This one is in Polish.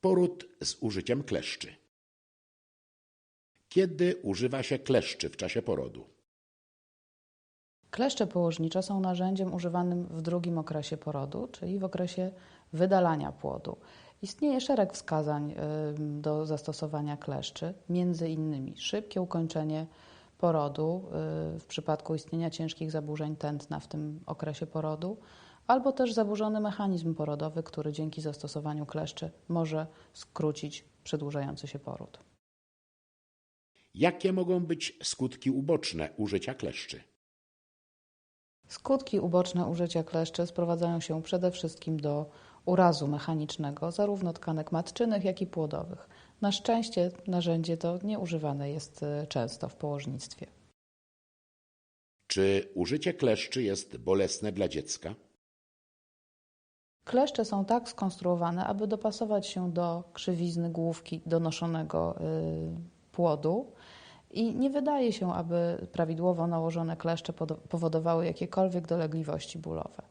Poród z użyciem kleszczy. Kiedy używa się kleszczy w czasie porodu? Kleszcze położnicze są narzędziem używanym w drugim okresie porodu, czyli w okresie wydalania płodu. Istnieje szereg wskazań y, do zastosowania kleszczy, między innymi szybkie ukończenie porodu y, w przypadku istnienia ciężkich zaburzeń tętna w tym okresie porodu, albo też zaburzony mechanizm porodowy, który dzięki zastosowaniu kleszczy może skrócić przedłużający się poród. Jakie mogą być skutki uboczne użycia kleszczy? Skutki uboczne użycia kleszczy sprowadzają się przede wszystkim do urazu mechanicznego zarówno tkanek matczynych, jak i płodowych. Na szczęście narzędzie to nie używane jest y, często w położnictwie. Czy użycie kleszczy jest bolesne dla dziecka? Kleszcze są tak skonstruowane, aby dopasować się do krzywizny główki donoszonego y, płodu i nie wydaje się, aby prawidłowo nałożone kleszcze powodowały jakiekolwiek dolegliwości bólowe.